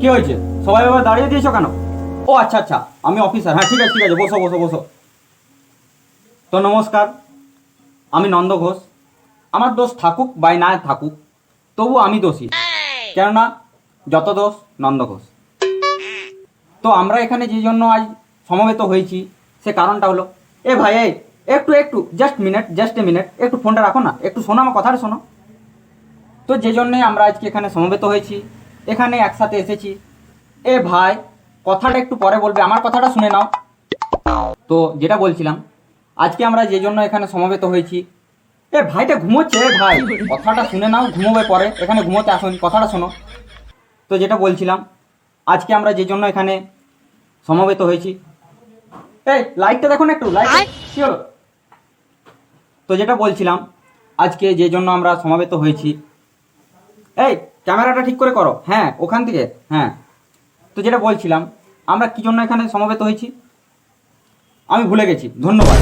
কি হয়েছে? সবাই এবার দাঁড়িয়ে দিয়েছ কেন? ও আচ্ছা আচ্ছা আমি অফিসার হ্যাঁ ঠিক আছে ঠিক আছে, বসো বসো বসো। তো নমস্কার, আমি নন্দ ঘোষ। আমার দোষ থাকুক বা না থাকুক, তবু আমি দোষী। কেননা যত দোষ নন্দ ঘোষ। তো আমরা এখানে যে জন্য আজ সমবেত হয়েছি, সে কারণটা হলো, এ ভাই, এই, একটু একটু just minute just a minute একটু ফোনটা রাখো না, একটু শোনো, আমার কথাটা শোনো। তো যে জন্যে আমরা আজকে এখানে সমবেত হয়েছি এখানে একসাথে এসেছি। এ ভাই কথাটা একটু পরে বলবে আমার কথাটা শুনে নাও। তো যেটা বলছিলাম আজকে আমরা যে জন্য এখানে সমবেত হয়েছি। এ ভাইটা ঘুমোচ্ছে এ ভাই। কথাটা শুনে নাও ঘুমোবে পরে। এখানে ঘুমোতে আসুন কথাটা শোনো। তো যেটা বলছিলাম আজকে আমরা যে জন্য এখানে সমবেত হয়েছি। এই লাইটটা দেখুন একটু লাইট কি হলো? তো যেটা বলছিলাম আজকে যে জন্য আমরা সমাবেত হয়েছি এই, ক্যামেরাটা ঠিক করে করো। হ্যাঁ ওখান থেকে। হ্যাঁ। তো যেটা বলছিলাম, আমরা কি জন্য এখানে সমবেত হয়েছি? আমি ভুলে গেছি। ধন্যবাদ।